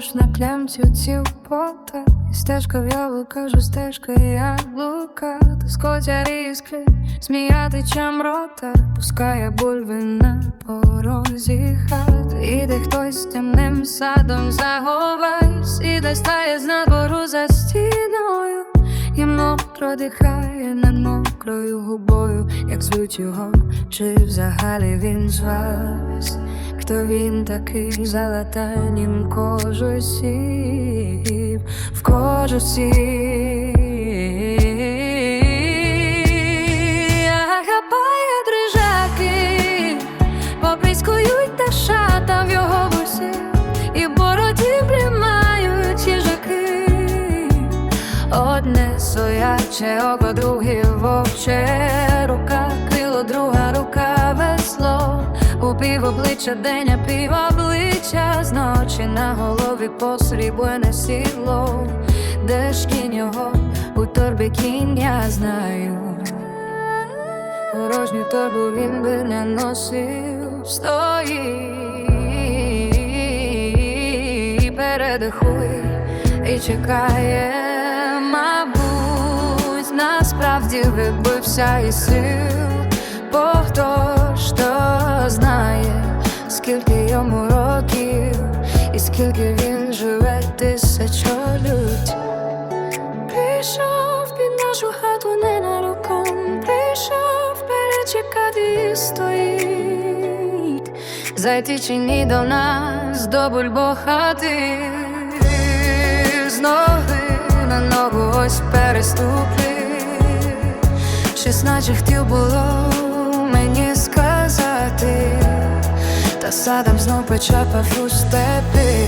ж на клямці ців пота. І стежка в яблука, кажу, стежка яблука. Та скотя різки, сміяти чам рота. Пускає бульви на порозі хати Іде хтось з темним садом заговай Сіде стає з мокро дихає над мокрою губою, як звуть його, чи взагалі він з вас, хто він такий за латанням кожу в кожу сів. Одне сояче око, друге вовче рука, крило, друга рука, весло, у пів обличчя, день, а пів обличчя, зночі на голові посріблене сідло, де ж кінь його, у торбі кінь я знаю. Порожню торбу він би не носив, стоїть, передихуй і чекає, насправді вибився із сил, бо хто ж то знає, скільки йому років, і скільки він живе тисячоліть. Прийшов під нашу хату ненароком, прийшов перечекати стоїть. Зайти чи ні до нас до бульбохати з Щось наче хотів було мені сказати, та садом знов почапав у степі.